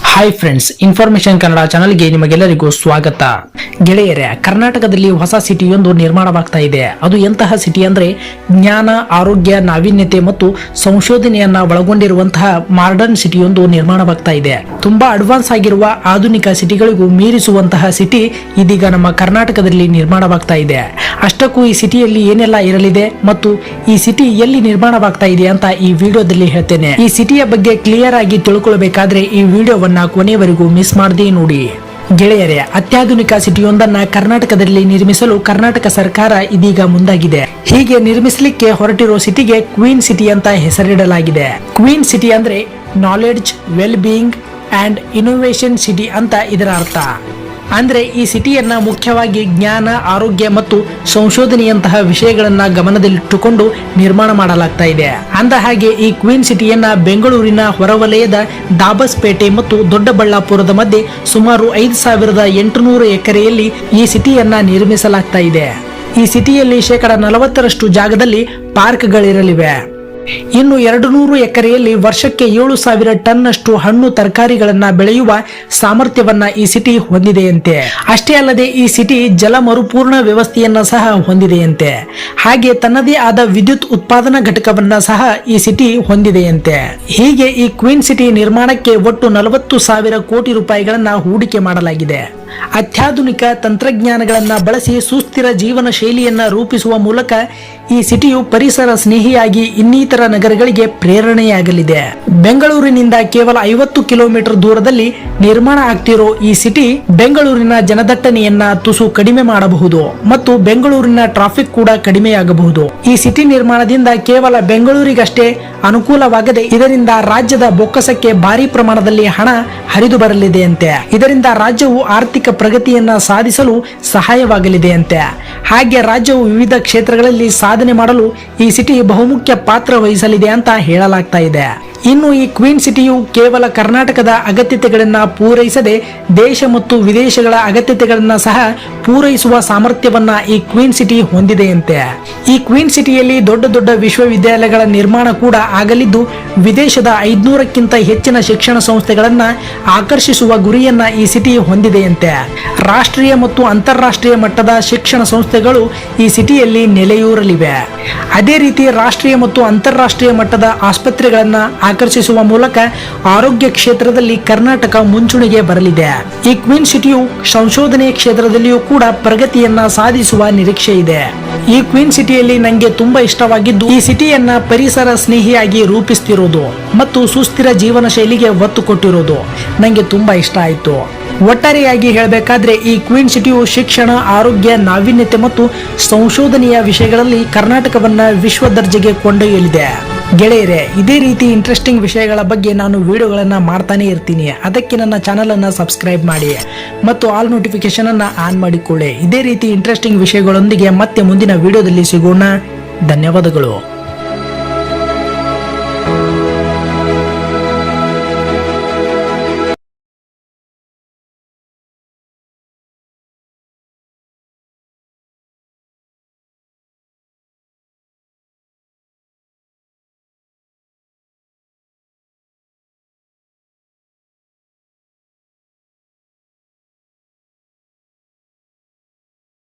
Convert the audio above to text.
Hi friends information Kannada ಚಾನಲ್ಗೆ ನಿಮಗೆಲ್ಲರಿಗೂ ಸ್ವಾಗತ. ಗೆಳೆಯರೇ, ಕರ್ನಾಟಕದಲ್ಲಿ ಹೊಸ ಸಿಟಿಯೊಂದು ನಿರ್ಮಾಣವಾಗ್ತಾ ಇದೆ. ಅದು ಎಂತಹ ಸಿಟಿ ಅಂದ್ರೆ ಜ್ಞಾನ, ಆರೋಗ್ಯ, ನಾವೀನ್ಯತೆ ಮತ್ತು ಸಂಶೋಧನೆಯನ್ನ ಒಳಗೊಂಡಿರುವಂತಹ ಮಾಡರ್ನ್ ಸಿಟಿಯೊಂದು ನಿರ್ಮಾಣವಾಗ್ತಾ ಇದೆ. ತುಂಬಾ ಅಡ್ವಾನ್ಸ್ ಆಗಿರುವ ಆಧುನಿಕ ಸಿಟಿಗಳಿಗೂ ಮೀರಿಸುವಂತಹ ಸಿಟಿ ಇದೀಗ ನಮ್ಮ ಕರ್ನಾಟಕದಲ್ಲಿ ನಿರ್ಮಾಣವಾಗ್ತಾ ಇದೆ. ಅಷ್ಟಕ್ಕೂ ಈ ಸಿಟಿಯಲ್ಲಿ ಏನೆಲ್ಲ ಇರಲಿದೆ ಮತ್ತು ಈ ಸಿಟಿ ಎಲ್ಲಿ ನಿರ್ಮಾಣವಾಗ್ತಾ ಇದೆ ಅಂತ ಈ ವಿಡಿಯೋದಲ್ಲಿ ಹೇಳ್ತೇನೆ. ಈ ಸಿಟಿಯ ಬಗ್ಗೆ ಕ್ಲಿಯರ್ ಆಗಿ ತಿಳ್ಕೊಳ್ಬೇಕಾದ್ರೆ ಈ ವಿಡಿಯೋವನ್ನ ಕೊನೆಯವರೆಗೂ ಮಿಸ್ ಮಾಡದೇ ನೋಡಿ. ಗೆಳೆಯರೇ, ಅತ್ಯಾಧುನಿಕ ಸಿಟಿಯೊಂದನ್ನ ಕರ್ನಾಟಕದಲ್ಲಿ ನಿರ್ಮಿಸಲು ಕರ್ನಾಟಕ ಸರ್ಕಾರ ಇದೀಗ ಮುಂದಾಗಿದೆ. ಹೀಗೆ ನಿರ್ಮಿಸಲಿಕ್ಕೆ ಹೊರಟಿರೋ ಸಿಟಿಗೆ ಕ್ವೀನ್ ಸಿಟಿ ಅಂತ ಹೆಸರಿಡಲಾಗಿದೆ. ಕ್ವೀನ್ ಸಿಟಿ ಅಂದ್ರೆ knowledge well being and innovation city ಅಂತ ಇದರ ಅರ್ಥ. ಅಂದ್ರೆ ಈ ಸಿಟಿಯನ್ನು ಮುಖ್ಯವಾಗಿ ಜ್ಞಾನ, ಆರೋಗ್ಯ ಮತ್ತು ಸಂಶೋಧನೆಯಂತಹ ವಿಷಯಗಳನ್ನು ಗಮನದಲ್ಲಿಟ್ಟುಕೊಂಡು ನಿರ್ಮಾಣ ಮಾಡಲಾಗ್ತಾ ಇದೆ. ಅಂದ ಹಾಗೆ ಈ ಕ್ವೀನ್ ಸಿಟಿಯನ್ನು ಬೆಂಗಳೂರಿನ ಹೊರವಲಯದ ದಾಬಸ್ಪೇಟೆ ಮತ್ತು ದೊಡ್ಡಬಳ್ಳಾಪುರದ ಮಧ್ಯೆ ಸುಮಾರು ಐದು ಸಾವಿರದ ಎಂಟುನೂರು ಎಕರೆಯಲ್ಲಿ ಈ ಸಿಟಿಯನ್ನು ನಿರ್ಮಿಸಲಾಗ್ತಾ ಇದೆ. ಈ ಸಿಟಿಯಲ್ಲಿ ಶೇಕಡ ನಲವತ್ತರಷ್ಟು ಜಾಗದಲ್ಲಿ ಪಾರ್ಕ್ಗಳಿರಲಿವೆ. ಇನ್ನು ಎರಡು ನೂರು ಎಕರೆಯಲ್ಲಿ ವರ್ಷಕ್ಕೆ ಏಳು ಸಾವಿರ ಟನ್ನಷ್ಟು ಹಣ್ಣು ತರಕಾರಿಗಳನ್ನು ಬೆಳೆಯುವ ಸಾಮರ್ಥ್ಯವನ್ನ ಈ ಸಿಟಿ ಹೊಂದಿದೆಯಂತೆ. ಅಷ್ಟೇ ಅಲ್ಲದೆ ಈ ಸಿಟಿ ಜಲ ಮರುಪೂರ್ಣ ವ್ಯವಸ್ಥೆಯನ್ನ ಸಹ ಹೊಂದಿದೆಯಂತೆ. ಹಾಗೆ ತನ್ನದೇ ಆದ ವಿದ್ಯುತ್ ಉತ್ಪಾದನಾ ಘಟಕವನ್ನ ಸಹ ಈ ಸಿಟಿ ಹೊಂದಿದೆಯಂತೆ. ಹೀಗೆ ಈ ಕ್ವೀನ್ ಸಿಟಿ ನಿರ್ಮಾಣಕ್ಕೆ ಒಟ್ಟು ನಲವತ್ತು ಸಾವಿರ ಕೋಟಿ ರೂಪಾಯಿಗಳನ್ನ ಹೂಡಿಕೆ ಮಾಡಲಾಗಿದೆ. ಅತ್ಯಾಧುನಿಕ ತಂತ್ರಜ್ಞಾನಗಳನ್ನು ಬಳಸಿ ಸುಸ್ಥಿರ ಜೀವನ ಶೈಲಿಯನ್ನು ರೂಪಿಸುವ ಮೂಲಕ ಈ ಸಿಟಿಯು ಪರಿಸರ ಸ್ನೇಹಿಯಾಗಿ ಇನ್ನಿತರ ನಗರಗಳಿಗೆ ಪ್ರೇರಣೆಯಾಗಲಿದೆ. ಬೆಂಗಳೂರಿನಿಂದ ಕೇವಲ ಐವತ್ತು ಕಿಲೋಮೀಟರ್ ದೂರದಲ್ಲಿ ನಿರ್ಮಾಣ ಆಗ್ತಿರೋ ಈ ಸಿಟಿ ಬೆಂಗಳೂರಿನ ಜನದಟ್ಟಣೆಯನ್ನ ತುಸು ಕಡಿಮೆ ಮಾಡಬಹುದು ಮತ್ತು ಬೆಂಗಳೂರಿನ ಟ್ರಾಫಿಕ್ ಕೂಡ ಕಡಿಮೆಯಾಗಬಹುದು. ಈ ಸಿಟಿ ನಿರ್ಮಾಣದಿಂದ ಕೇವಲ ಬೆಂಗಳೂರಿಗಷ್ಟೇ ಅನುಕೂಲವಾಗದೆ ಇದರಿಂದ ರಾಜ್ಯದ ಬೊಕ್ಕಸಕ್ಕೆ ಭಾರಿ ಪ್ರಮಾಣದಲ್ಲಿ ಹಣ ಹರಿದು ಬರಲಿದೆಯಂತೆ ಇದರಿಂದ ರಾಜ್ಯವು ಆರ್ಥಿಕ ಪ್ರಗತಿಯನ್ನ ಸಾಧಿಸಲು ಸಹಾಯವಾಗಲಿದೆಯಂತೆ. ಹಾಗೆ ರಾಜ್ಯವು ವಿವಿಧ ಕ್ಷೇತ್ರಗಳಲ್ಲಿ ಸಾಧನೆ ಮಾಡಲು ಈ ಸಿಟಿ ಬಹುಮುಖ್ಯ ಪಾತ್ರ ವಹಿಸಲಿದೆ ಅಂತ ಹೇಳಲಾಗ್ತಾ ಇದೆ. ಇನ್ನು ಈ ಕ್ವೀನ್ ಸಿಟಿಯು ಕೇವಲ ಕರ್ನಾಟಕದ ಅಗತ್ಯತೆಗಳನ್ನು ಪೂರೈಸದೆ ದೇಶ ಮತ್ತು ವಿದೇಶಗಳ ಅಗತ್ಯತೆಗಳನ್ನು ಸಹ ಪೂರೈಸುವ ಸಾಮರ್ಥ್ಯವನ್ನ ಈ ಕ್ವೀನ್ ಸಿಟಿ ಹೊಂದಿದೆಯಂತೆ. ಈ ಕ್ವೀನ್ ಸಿಟಿಯಲ್ಲಿ ದೊಡ್ಡ ದೊಡ್ಡ ವಿಶ್ವವಿದ್ಯಾಲಯಗಳ ನಿರ್ಮಾಣ ಕೂಡ ಆಗಲಿದ್ದು, ವಿದೇಶದ ಐದ್ನೂರಕ್ಕಿಂತ ಹೆಚ್ಚಿನ ಶಿಕ್ಷಣ ಸಂಸ್ಥೆಗಳನ್ನ ಆಕರ್ಷಿಸುವ ಗುರಿಯನ್ನ ಈ ಸಿಟಿ ಹೊಂದಿದೆಯಂತೆ. ರಾಷ್ಟ್ರೀಯ ಮತ್ತು ಅಂತಾರಾಷ್ಟ್ರೀಯ ಮಟ್ಟದ ಶಿಕ್ಷಣ ಸಂಸ್ಥೆಗಳು ಈ ಸಿಟಿಯಲ್ಲಿ ನೆಲೆಯೂರಲಿವೆ. ಅದೇ ರೀತಿ ರಾಷ್ಟ್ರೀಯ ಮತ್ತು ಅಂತಾರಾಷ್ಟ್ರೀಯ ಮಟ್ಟದ ಆಸ್ಪತ್ರೆಗಳನ್ನ ಆಕರ್ಷಿಸುವ ಮೂಲಕ ಆರೋಗ್ಯ ಕ್ಷೇತ್ರದಲ್ಲಿ ಕರ್ನಾಟಕ ಮುಂಚೂಣಿಗೆ ಬರಲಿದೆ. ಈ ಕ್ವೀನ್ ಸಿಟಿಯು ಸಂಶೋಧನೆ ಕ್ಷೇತ್ರದಲ್ಲಿಯೂ ಕೂಡ ಪ್ರಗತಿಯನ್ನ ಸಾಧಿಸುವ ನಿರೀಕ್ಷೆ ಇದೆ. ಈ ಕ್ವೀನ್ ಸಿಟಿಯಲ್ಲಿ ನಂಗೆ ತುಂಬಾ ಇಷ್ಟವಾಗಿದ್ದು, ಈ ಸಿಟಿಯನ್ನ ಪರಿಸರ ಸ್ನೇಹಿಯಾಗಿ ರೂಪಿಸ್ತಿರೋದು ಮತ್ತು ಸುಸ್ಥಿರ ಜೀವನ ಶೈಲಿಗೆ ಒತ್ತು ಕೊಟ್ಟಿರೋದು ನಂಗೆ ತುಂಬಾ ಇಷ್ಟ ಆಯ್ತು. ಒಟ್ಟಾರೆಯಾಗಿ ಹೇಳಬೇಕಾದ್ರೆ, ಈ ಕ್ವೀನ್ ಸಿಟಿಯು ಶಿಕ್ಷಣ, ಆರೋಗ್ಯ, ನಾವೀನ್ಯತೆ ಮತ್ತು ಸಂಶೋಧನೆಯ ವಿಷಯಗಳಲ್ಲಿ ಕರ್ನಾಟಕವನ್ನ ವಿಶ್ವ ದರ್ಜೆಗೆ ಕೊಂಡೊಯ್ಯಲಿದೆ. ಗೆಳೆಯರೆ, ಇದೇ ರೀತಿ ಇಂಟ್ರೆಸ್ಟಿಂಗ್ ವಿಷಯಗಳ ಬಗ್ಗೆ ನಾನು ವಿಡಿಯೋಗಳನ್ನು ಮಾಡ್ತಾನೆ ಇರ್ತೀನಿ. ಅದಕ್ಕೆ ನನ್ನ ಚಾನಲನ್ನು ಸಬ್ಸ್ಕ್ರೈಬ್ ಮಾಡಿ ಮತ್ತು ಆಲ್ ನೋಟಿಫಿಕೇಶನನ್ನು ಆನ್ ಮಾಡಿಕೊಳ್ಳಿ ಇದೇ ರೀತಿ ಇಂಟ್ರೆಸ್ಟಿಂಗ್ ವಿಷಯಗಳೊಂದಿಗೆ ಮತ್ತೆ ಮುಂದಿನ ವಿಡಿಯೋದಲ್ಲಿ ಸಿಗೋಣ. ಧನ್ಯವಾದಗಳು.